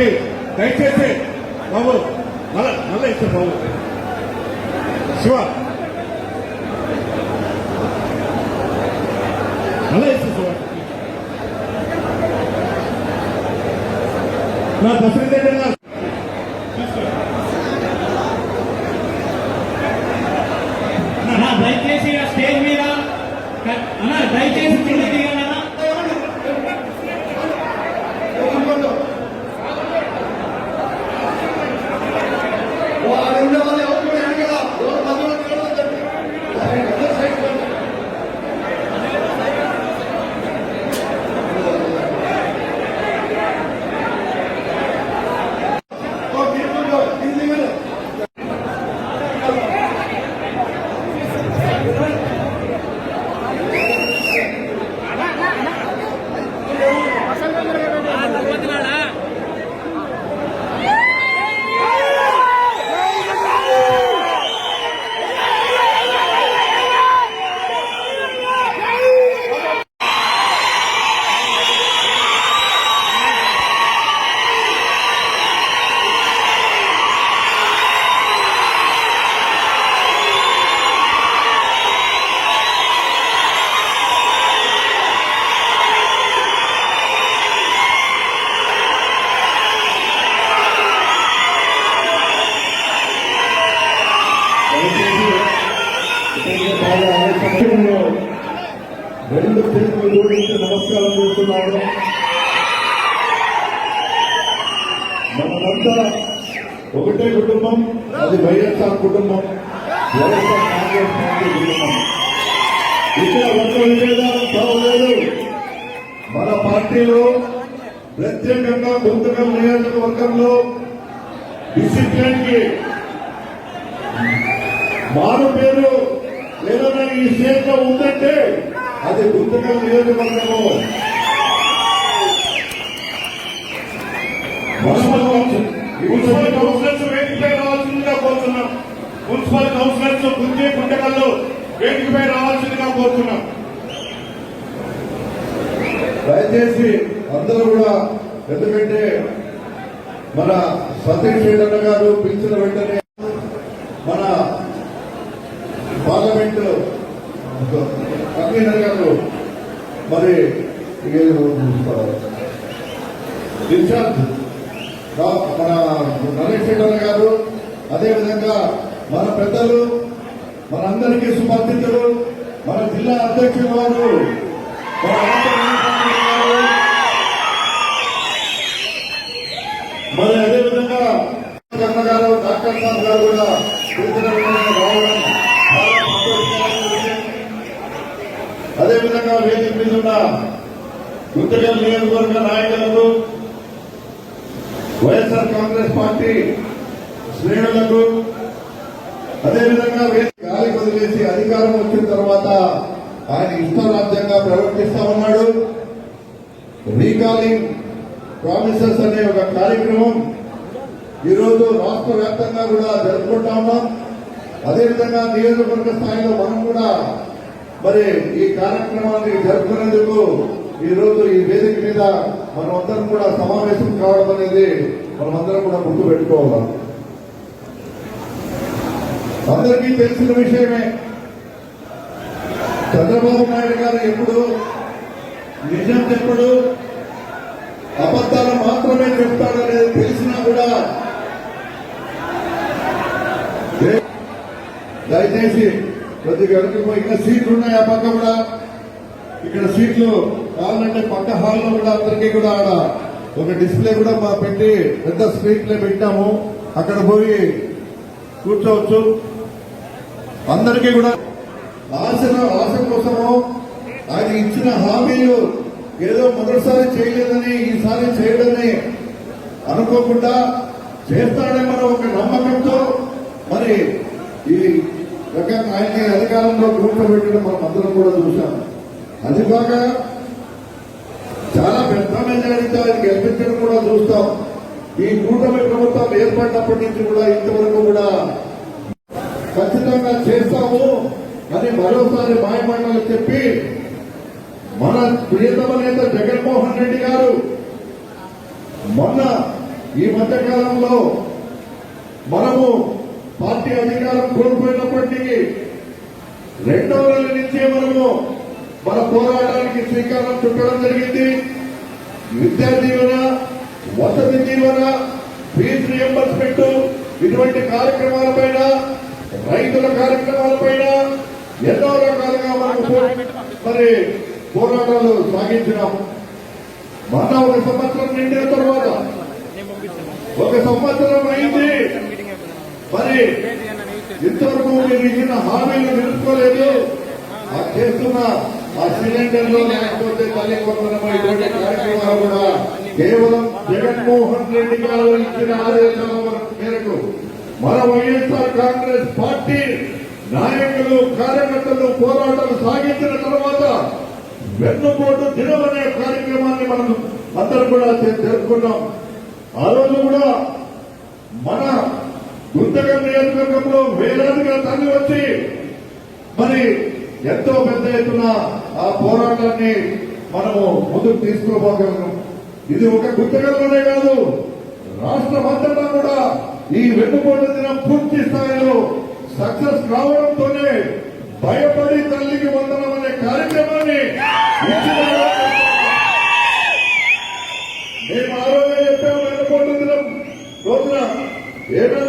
కాబట్టి దయచేసి బాబు మళ్ళా మళ్ళీ ఇచ్చారు బాబు. శివ. కుటుంబం వైఎస్ఆర్ కాంగ్రెస్ పార్టీ కుటుంబం. ఇక్కడ ఒక్క విభేదాలు చావలేదు మన పార్టీలో ప్రత్యేకంగా గుంతకల్ నియోజకవర్గంలో డిసిప్లిన్కి మారు పేరు ఏదైనా ఈ స్టేట్లో ఉందంటే అది గుంతకల్ నియోజకవర్గము. మున్సిపల్ కౌన్సిల్ కౌన్సిలర్స్ వేదికపై రావాల్సిందిగా కోరుతున్నాం. మున్సిపల్ కౌన్సిలర్స్ గుంజే గుంటకల్లో వేదికపై రావాల్సిందిగా కోరుతున్నాం. దయచేసి అందరూ కూడా ఎందుకంటే మన సతీష్ రెడ్డి గారు పిలిచిన వెంటనే మన పార్లమెంట్ కన్వీనర్ గారు మరి ఇన్ఛార్జ్ మన నరేష్ రెడ్డి గారు అదేవిధంగా మన పెద్దలు మనందరికీ సుపరిచితులు మన జిల్లా అధ్యక్షులు వారు మన మరి అదేవిధంగా గారు డాక్టర్ సాబ్ గారు కూడా రావడం అదేవిధంగా వేదిక మీద ఉన్న గుంతకల్ నియోజకవర్గ నాయకులకు వైఎస్ఆర్ కాంగ్రెస్ పార్టీ శ్రేణులకు అదేవిధంగా గాలి వదిలేసి అధికారం వచ్చిన తర్వాత ఆయన ఇష్టరాజ్యంగా ప్రవర్తిస్తా ఉన్నాడు. రీకాలింగ్ ప్రామిసెస్ అనే ఒక కార్యక్రమం ఈ రోజు రాష్ట్ర వ్యాప్తంగా కూడా జరుపుకుంటా ఉన్నాం. అదేవిధంగా నియోజకవర్గ స్థాయిలో మనం కూడా మరి ఈ కార్యక్రమాన్ని జరుపుకునేందుకు ఈ రోజు ఈ వేదిక మీద మనం అందరం కూడా సమావేశం కావడం అనేది మనమందరం కూడా గుర్తు పెట్టుకోవాలి అందరికీ తెలిసిన విషయమే. చంద్రబాబు నాయుడు గారు ఎప్పుడు నిజం చెప్పడు అబద్ధాలు మాత్రమే చెప్తాడనేది తెలిసినా కూడా దయచేసి కొద్దిగా వెనక్కి ఇంకా సీట్లు ఉన్నాయి ఆ పక్క కూడా. ఇక్కడ సీట్లు కావాలంటే పక్క హాల్లో కూడా అందరికీ కూడా ఆడ ఒక డిస్ప్లే కూడా మా పెట్టి పెద్ద స్క్రీన్ ప్లే పెట్టాము. అక్కడ పోయి కూర్చోవచ్చు. అందరికీ కూడా ఆశను ఆశ కోసము ఆయన ఇచ్చిన హామీలు ఏదో మొదటిసారి చేయలేదని ఈసారి చేయడని అనుకోకుండా చేస్తాడేమో ఒక నమ్మకంతో మరి ఈ రకంగా ఆయన్ని అధికారంలో కూర్చోబెట్టడం మనం అందరం కూడా చూశాం. అది బాగా చాలా పెద్ద మెజారిటీ ఆయన గెలిపించడం కూడా చూస్తాం. ఈ కూటమి ప్రభుత్వం ఏర్పడినప్పటి నుంచి కూడా ఇంతవరకు కూడా ఖచ్చితంగా చేస్తాము అని మరోసారి మాయమండలు చెప్పి మన ప్రియతమ నేత జగన్మోహన్ రెడ్డి గారు మొన్న ఈ మధ్య కాలంలో మనము పార్టీ అధికారం కోల్పోయినప్పటికీ రెండవ నెల నుంచే మనము మన పోరాటానికి శ్రీకారం చుట్టడం జరిగింది. విద్యా దీవెన వసతి దీవెన ఫీజు రియంబర్స్మెంట్ ఇటువంటి కార్యక్రమాలపైన రైతుల కార్యక్రమాలపైన ఎన్నో రకాలుగా మనకు మరి పోరాటాలు సాగించినాం. మన ఒక సంవత్సరం నిండిన తర్వాత ఒక సంవత్సరం అయింది. మరి ఇంతవరకు మీరు ఇచ్చిన హామీలు నిలుపుకోలేదు. చేస్తున్న ఆ సిలిండర్లు లేకపోతే తల్లి ఇటువంటి కార్యక్రమాలు కూడా కేవలం జగన్మోహన్ రెడ్డి గారు ఇచ్చిన ఆదేశాల మేరకు మన వైఎస్ఆర్ కాంగ్రెస్ పార్టీ నాయకులు కార్యకర్తలు పోరాటాలు సాగించిన తర్వాత వెన్నుపోటు దినం అనే కార్యక్రమాన్ని మనం అందరం కూడా జరుపుకున్నాం ఆ రోజు కూడా మన గుంతకల్ నియోజకవర్గంలో వేలాదిగా తరలి వచ్చి మరి ఎంతో పెద్ద ఎత్తున ఆ పోరాటాన్ని మనము ముందుకు తీసుకోబోగలం ఇది ఒక గుంతకల్లోనే కాదు రాష్ట్రం అంతటా కూడా ఈ వెన్నుపోటు దినం పూర్తి స్థాయిలో సక్సెస్ రావడంతోనే భయపడి తల్లికి వందనం అనే కార్యక్రమాన్ని మేము ఆ రోజే వెన్నుపోటు దినం రోజున ఏమని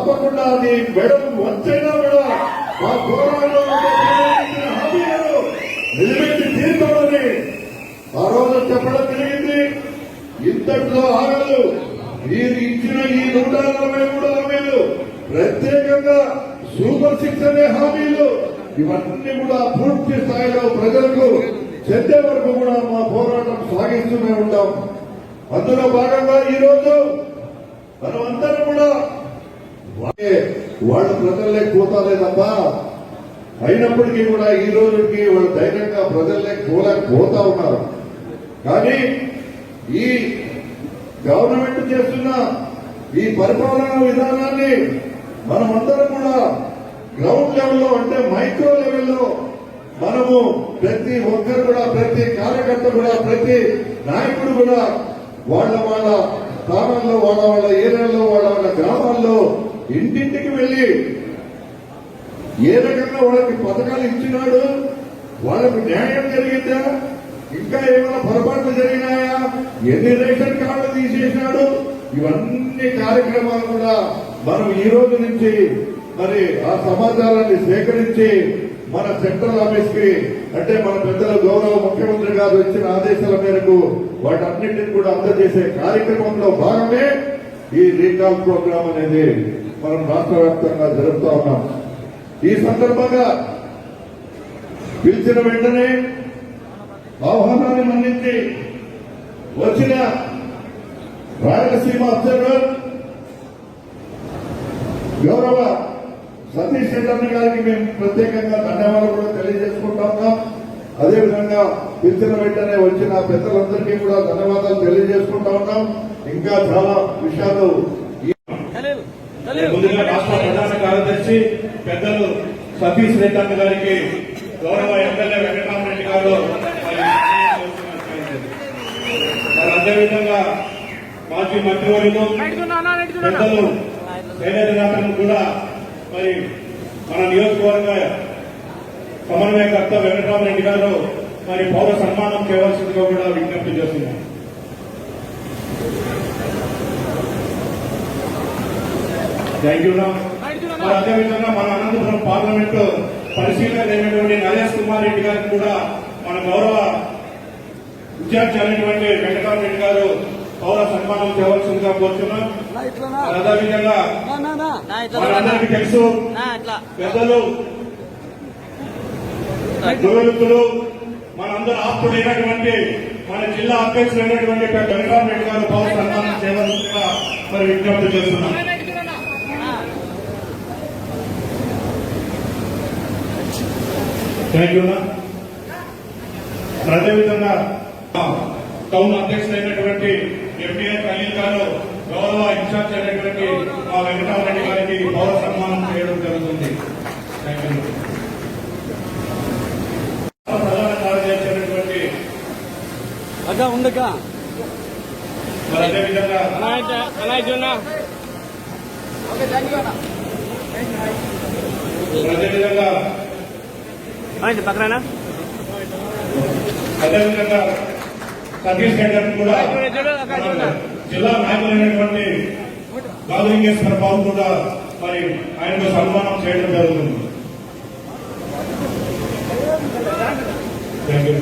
తప్పకుండా నీ మెడలు వచ్చైనా కూడా మా పోరాటంలో హామీలను నిలబెట్టి తీర్చమని ఆ రోజు చెప్పడం జరిగింది. ఇంతట్లో ఆగదు. మీరు ఇచ్చిన ఈ నూట నలభై మూడు హామీలు ప్రత్యేకంగా సూపర్ సిక్స్ అనే హామీలు ఇవన్నీ కూడా పూర్తి స్థాయిలో ప్రజలకు చెందే వరకు కూడా మా పోరాటం సాగిస్తూనే ఉంటాం. అందులో భాగంగా ఈ రోజు కూడా వాళ్ళ వాళ్ళు ప్రజల్లోకి పోతాలే తప్ప అయినప్పటికీ కూడా ఈ రోజుకి వాళ్ళు ధైర్యంగా ప్రజల్లోకి పోలేకపోతా ఉన్నారు. కానీ ఈ గవర్నమెంట్ చేస్తున్న ఈ పరిపాలనా విధానాన్ని మనమందరం కూడా గ్రౌండ్ లెవెల్లో అంటే మైక్రో లెవెల్లో మనము ప్రతి ఒక్కరు కూడా ప్రతి కార్యకర్త కూడా ప్రతి నాయకుడు కూడా వాళ్ళ వాళ్ళ స్థానాల్లో వాళ్ళ వాళ్ళ ఏరియాల్లో వాళ్ళ వాళ్ళ గ్రామాల్లో ఇంటింటికి వెళ్ళి ఏ రకంగా వాళ్ళకి పథకాలు ఇచ్చినాడు వాళ్ళకు న్యాయం జరిగిందా? ఇంకా ఏమైనా పొరపాట్లు జరిగినాయా? ఎన్ని రేషన్ కార్డులు తీసేసినాడు? ఇవన్నీ కార్యక్రమాలు కూడా మనం ఈ రోజు నుంచి మరి ఆ సమాచారాన్ని సేకరించి మన సెంట్రల్ ఆఫీస్కి అంటే మన పెద్దల గౌరవ ముఖ్యమంత్రి గారు ఇచ్చిన ఆదేశాల మేరకు వాటన్నింటిని కూడా అందజేసే కార్యక్రమంలో భాగమే ఈ రీకాల్ ప్రోగ్రామ్ అనేది. మనం రాష్ట్ర వ్యాప్తంగా జరుపుతా ఉన్నాం. ఈ సందర్భంగా పిలిచిన వెంటనే ఆహ్వానాన్ని మన్నించి వచ్చిన రాయలసీమ అబ్జర్వర్ గౌరవ సతీష్ రెడ్డి గారికి మేము ప్రత్యేకంగా ధన్యవాదాలు కూడా తెలియజేసుకుంటా ఉన్నాం. అదేవిధంగా పిలిచిన వెంటనే వచ్చిన పెద్దలందరికీ కూడా ధన్యవాదాలు తెలియజేసుకుంటా ఉన్నాం. ఇంకా చాలా విషయాలు ముందుగా రాష్ట్ర ప్రధాన కార్యదర్శి పెద్దలు సతీష్ శ్రీకాంత్ గారికి గౌరవ ఎమ్మెల్యే వెంకటరామరెడ్డి గారు మరి అదేవిధంగా మాజీ మంత్రివర్యులు పెద్దలు శైలేంద్రనాథన్ కూడా మరి మన నియోజకవర్గ సమన్వయకర్త వెంకటరామరెడ్డి గారు మరి పౌర సన్మానం చేయవలసిందిగా కూడా విజ్ఞప్తి చేస్తున్నారు. థ్యాంక్ యూ రామ్ మరి అదేవిధంగా మన అనంతపురం పార్లమెంట్ పరిశీలన అయినటువంటి నరేష్ కుమార్ రెడ్డి గారికి కూడా మన గౌరవ విద్యార్థి అయినటువంటి వెంకటరామరెడ్డి గారు పౌర సన్మానం చేయవలసిందిగా కోరుతున్నాం అదేవిధంగా నా నా నా. నా ఇట్లా మనందరికీ తెలుసు పెద్దలు యువకులు మనందరూ ఆప్తుడైనటువంటి మన జిల్లా అధ్యక్షులైనటువంటి పెద్ద వెంకటరామరెడ్డి గారు పౌర సన్మానం చేయవలసిందిగా మరి విజ్ఞప్తి చేస్తున్నాం. థ్యాంక్ యూ అదేవిధంగా టౌన్ అధ్యక్షుడైనటువంటి ఎంపీఆర్ ఖలీల్ గారు గౌరవ ఇన్ఛార్జ్ అయినటువంటి మా వెంకటరామరెడ్డి గారికి గౌరవ సన్మానం చేయడం జరుగుతుంది. ప్రధాన అదేవిధంగా అయితే పక్కన అదేవిధంగా సతీష్ కూడా. జిల్లా నాయకులైనటువంటి బాలలింగేశ్వర బాబు కూడా మరి ఆయనకు సన్మానం చేయడం జరుగుతుంది థ్యాంక్ యూ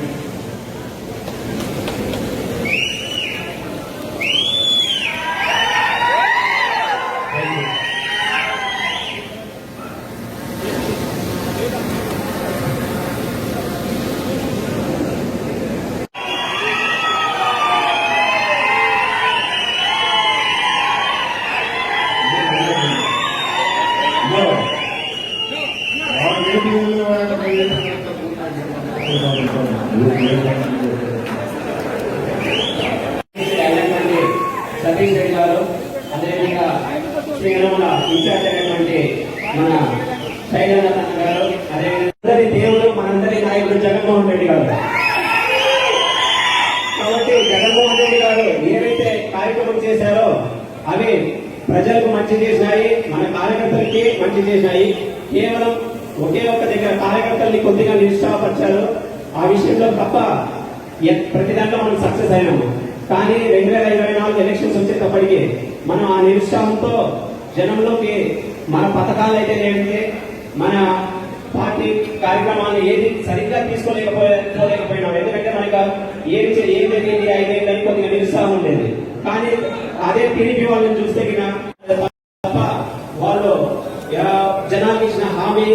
థ్యాంక్ యూ అయినటువంటి సతీష్ రెడ్డి గారు అదేవిధంగా శ్రీరాముల ఇన్ఛార్జ్ అయినటువంటి మన శైలనాథ్ అన్న గారు అదేవిధంగా అందరి దేవుడు మనందరి నాయకుడు జగన్మోహన్ రెడ్డి గారు కాబట్టి జగన్మోహన్ రెడ్డి గారు ఏవైతే కార్యక్రమం చేశారో అవి ప్రజలకు మంచి చేసినాయి మన కార్యకర్తలకి మంచి చేసినాయి కేవలం ఒకే ఒక్క దగ్గర కార్యకర్తల్ని కొద్దిగా నిరుత్సాహపరిచారు ఆ విషయంలో తప్ప ప్రతి దాంట్లో మనం సక్సెస్ అయినాము. కానీ రెండు వేల ఇరవై నాలుగు ఎలక్షన్స్ వచ్చేటప్పటికి మనం ఆ నిరుత్సాహంతో జనంలోకి మన పథకాలు అయితే లేదంటే మన పార్టీ కార్యక్రమాలు ఏది సరిగ్గా తీసుకోలేకపోలేకపోయినాం ఎందుకంటే మనకు ఏం ఏం జరిగింది ఐదేళ్ళని కొద్దిగా నిరుత్సాహం ఉండేది. కానీ అదే టీడీపీ వాళ్ళని చూస్తే తప్ప వాళ్ళు ఆ, జనాలకు ఇచ్చిన హామీ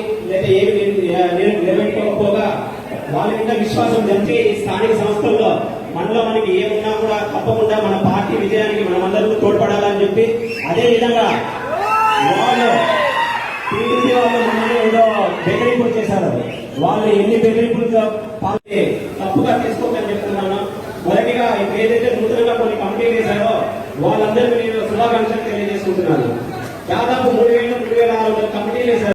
వాళ్ళ మీద విశ్వాసం జరిపి స్థానిక సంస్థల్లో మనలో మనకి ఏమున్నా కూడా తప్పకుండా మన పార్టీ విజయానికి మనం తోడ్పడాలని చెప్పి అదే విధంగా వాళ్ళు టీడీపీ వాళ్ళు మనల్ని ఏదో బెదిరింపులు చేశారు. వాళ్ళు ఎన్ని బెదిరింపులు పాల్గొని తప్పుగా తీసుకోమని చెప్తున్నాను మొదటిగా ఏదైతే నూతనంగా కొన్ని కంపెనీలు వేశారో వాళ్ళందరికీ నేను శుభాకాంక్షలు తెలియజేసుకుంటున్నాను. దాదాపు మూడు వేల మూడు వేల ఆరు వందల కమిటీలు వేశారు.